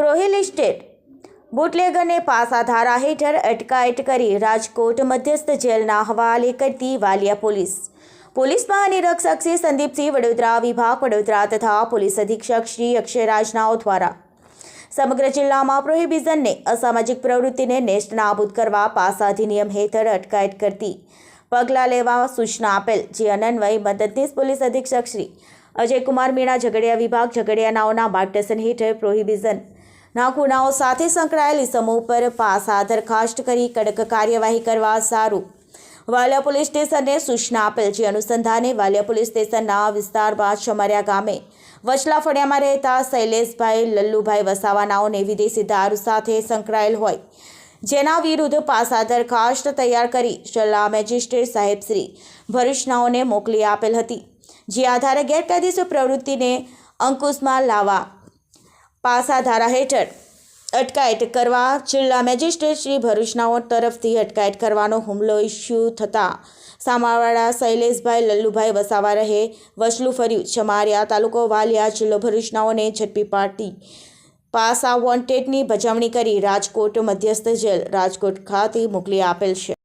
પ્રોહિલિસ્ટેડ બુટલેગરને પાસા ધારા હેઠળ અટકાયત કરી રાજકોટ મધ્યસ્થ જેલના હવાલે કરતી વાલિયા પોલીસ. પોલીસ મહાનિરીક્ષક શ્રી સંદીપસિંહ વડોદરા વિભાગ, વડોદરા તથા પોલીસ અધિક્ષક શ્રી અક્ષય રાજનાઓ દ્વારા. સમગ્ર જિલ્લામાં પ્રોહિબિઝનને અસામાજિક પ્રવૃત્તિને નેસ્ટ નાબૂદ કરવા પાસા અધિનિયમ હેઠળ અટકાયત કરતી. પગલાં લેવા સૂચના આપેલ જે અનન્વય મદદનીશ પોલીસ અધિક્ષક શ્રી અજયકુમાર મીણા ઝઘડિયા વિભાગ ઝઘડિયા નાઓના માર્ગદર્શન હેઠળ પ્રોહિબિઝન ના ગુનાઓ સાથે સંકળાયેલી સમૂહ પર પાસા દરખાસ્ત કરી કડક કાર્યવાહી કરવા સારું. વાલિયા પોલીસ સ્ટેશનને સૂચના આપેલ જે અનુસંધાને વાલિયા પોલીસ સ્ટેશનના વિસ્તારમાં ચમરિયા ગામે વચલા ફળિયામાં રહેતા શૈલેષભાઈ, લલ્લુભાઈ વસાવાનાઓને વિદેશી દારૂ સાથે સંકળાયેલ હોય. જેના વિરુદ્ધ પાસા દરખાસ્ત તૈયાર કરી જિલ્લા મેજિસ્ટ્રેટ સાહેબ શ્રી ભરૂચનાઓને મોકલી આપેલ હતી. જે આધારે ગેરકાયદેસર પ્રવૃત્તિને અંકુશમાં લાવવા પાસા ધારા હેઠળ અટકાયત કરવા જિલ્લા મેજિસ્ટ્રેટ શ્રી ભરૂચનાઓ તરફથી અટકાયત કરવાનો હુમલો ઇસ્યુ થતાં સામાવાડા શૈલેષભાઈ લલ્લુભાઈ વસાવા રહે વસલું ફર્યું. ચમારિયા તાલુકો વાલિયા જિલ્લો ભરૂચનાઓને ઝડપી પાડતી પાસા વોન્ટેડની ભજવણી કરી રાજકોટ મધ્યસ્થ જેલ રાજકોટ ખાતે મોકલી આપેલ છે.